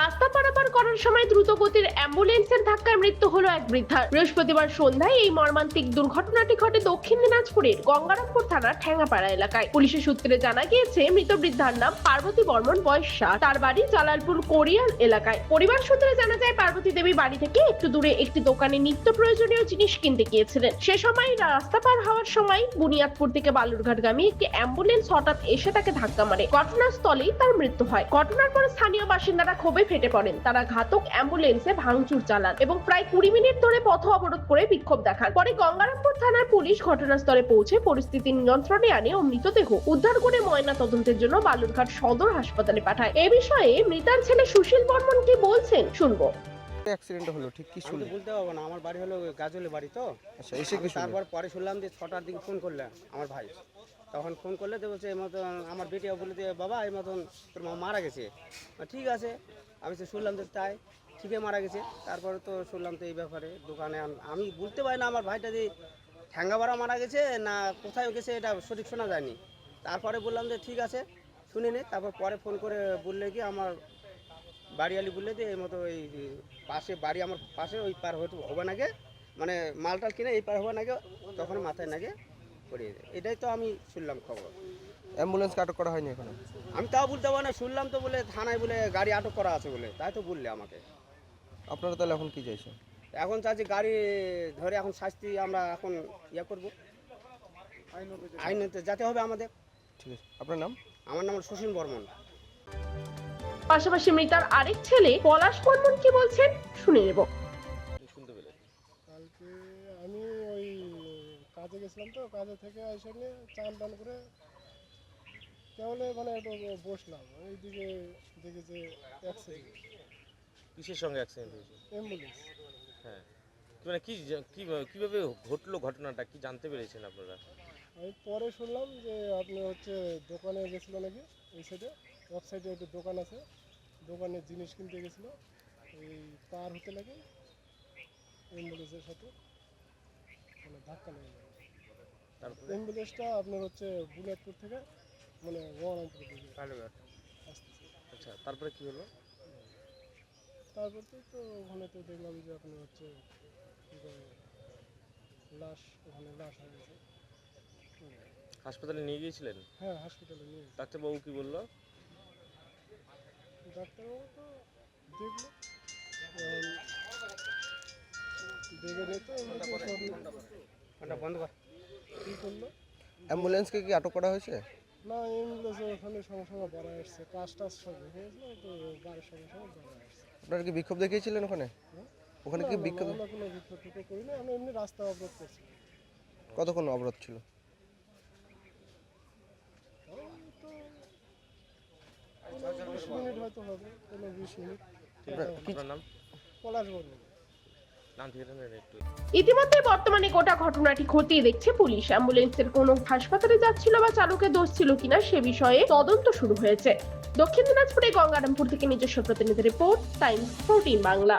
রাস্তা পারাপার করার সময় দ্রুত গতির অ্যাম্বুলেন্সের ধাক্কায় মৃত্যু হলো এক বৃদ্ধার। বৃহস্পতিবার সন্ধ্যায় এই মর্মান্তিক দুর্ঘটনাটি ঘটে দক্ষিণ দিনাজপুরের গঙ্গারামপুর থানার ঠ্যাঙ্গাপাড়া এলাকায়। পুলিশের সূত্রে জানা গিয়েছে, মৃত বৃদ্ধার নাম পার্বতী বর্মন বয়স ষাট তার বাড়ি জালালপুর কোরিয়াল এলাকায়। পরিবার সূত্রে জানা যায়, পার্বতী দেবী বাড়ি থেকে একটু দূরে একটি দোকানে নিত্য প্রয়োজনীয় জিনিস কিনতে গিয়েছিলেন। সে সময় রাস্তা পার হওয়ার সময় বুনিয়াদপুর থেকে বালুরঘাটগামী একটি অ্যাম্বুলেন্স হঠাৎ এসে তাকে ধাক্কা মারে। ঘটনাস্থলেই তার মৃত্যু হয়। ঘটনার পর স্থানীয় বাসিন্দারা ক্ষোভে ফেটে পড়েন। তারা ঘাতক অ্যাম্বুলেন্সে ভাঙচুর চালান এবং প্রায় কুড়ি মিনিট ধরে পথ অবরোধ করে বিক্ষোভ দেখান। পরে গঙ্গারামপুর থানার পুলিশ ঘটনাস্থলে পৌঁছে পরিস্থিতি নিয়ন্ত্রণে আনে ও মৃতদেহ উদ্ধার করে ময়না তদন্তের জন্য বালুরঘাট সদর হাসপাতালে পাঠায়। এ বিষয়ে মৃতার ছেলে সুশীল বর্মন কি বলছেন? শুনব। অ্যাক্সিডেন্ট হলো ঠিক কি আমি শুনলেন বলতে পারব না আমার বাড়ি হলো গাজলে বাড়ি তো। আচ্ছা এসে কি তারপর পরে শুনলাম যে ছটার দিকে ফোন করলে আমার ভাই। তখন ফোন করলে তো বলছে এই মতন আমার বেটিও বলে যে বাবা এই মতন তোর মা মারা গেছে। ঠিক আছে। আমি তো শুনলাম যে তাই ঠিকই মারা গেছে। তারপরে তো শুনলাম তো এই ব্যাপারে দোকানে আমি বলতে পারি না আমার ভাইটা যে ঠ্যাঙ্গাবাড়া মারা গেছে না কোথায় গেছে এটা সঠিক শোনা যায়নি। তারপরে বললাম যে ঠিক আছে শুনে নে তারপর পরে ফোন করে বললে কি আমার বাড়িয়ালি বললে যে এই মতো এই পাশে বাড়ি আমার পাশে ওই পার হতে হবে নাকি মানে মালটাল কিনে এই পার হবে নাকি তখন মাথায় নাকি পড়িয়ে দেয়। এটাই তো আমি শুনলাম খবর। অ্যাম্বুলেন্সকে আটক করা হয়নি এখনও? আমি তাও বলতে পারি না শুনলাম তো বলে থানায় বলে গাড়ি আটক করা আছে বলে তাই তো বললে আমাকে। আপনারা তাহলে এখন কি চাইছেন? এখন চাচ্ছি গাড়ি ধরে এখন শাস্তি আমরা এখন ইয়ে করব। আইনতে যেতে হবে আমাদের। ঠিক আছে। আপনার নাম? আমার নাম সুশীল বর্মন। পাশাপাশি মৃতার আরেক ছেলে পলাশ বর্মন কি বলছেন শুনে নেব। কালকে আমি ওই কাজে গেছিলাম তো কাজে থেকে এসে নিয়ে চান টান করে কেবলে মানে একটু বসলাম। এইদিকে দেখি যে অ্যাক্সিডেন্ট কিসের সঙ্গে অ্যাক্সিডেন্ট হয়েছে? অ্যাম্বুলেন্স হ্যাঁ। মানে কি কি কীভাবে ঘটলো ঘটনাটা? কি জানতে পেরেছেন আপনারা? আমি পরে শুনলাম যে আপনি হচ্ছে দোকানে গেছিল নাকি? এই সাইডে অফ সাইডে একটা দোকান আছে। দোকানে জিনিস কিনতে গেছিল। এই পার হতে লাগে। অ্যাম্বুলেন্সের সাথে। মানে ধাক্কা লেগে যায় তারপরে? অ্যাম্বুলেন্সটা আপনার হচ্ছে বুনিয়াদপুর থেকে মানে গঙ্গারামপুর দিকে আচ্ছা তারপরে কি হলো? তারপর তো তো ওখানে তো দেখলাম যে আপনি হচ্ছে লাশ ওখানে লাশ হয়ে গেছে হাসপাতালে নিয়ে গিয়েছিলেন? হ্যাঁ হসপিটালে নিয়ে। ডাক্তারবাবু কি বলল? ডাক্তারবাবু তো দেখল। দেখে বন্ধ কর। কী করল? অ্যাম্বুলেন্সকে কি আটক করা হয়েছে? না ওখানে সঙ্গে সঙ্গে বাড়া আসছে। কাজ টাজ সব হয়েছিল তো বাড়ির সঙ্গে সঙ্গে বাড়া আপনারা কি বিক্ষোভ দেখিয়েছিলেন ওখানে? ওখানে কি বিক্ষোভ? আমরা কোনো বিক্ষোভ টিক্ষোভ করি না আমরা এমনি রাস্তা অবরোধ করছি। কতক্ষণ অবরোধ ছিল? বিশ মিনিট হয়তো হবে কোনো বিশ মিনিট। আপনার পলাশ বলব নাম ঠিকানা নেন একটু ইতিমধ্যে বর্তমানে গোটা ঘটনাটি খতিয়ে দেখছে পুলিশ। অ্যাম্বুলেন্সের কোন হাসপাতালে যাচ্ছিল বা চালকের দোষ ছিল কিনা সে বিষয়ে তদন্ত শুরু হয়েছে। দক্ষিণ দিনাজপুরে গঙ্গারামপুর থেকে নিজস্ব প্রতিনিধি রিপোর্ট, টাইমস ফোরটিন বাংলা।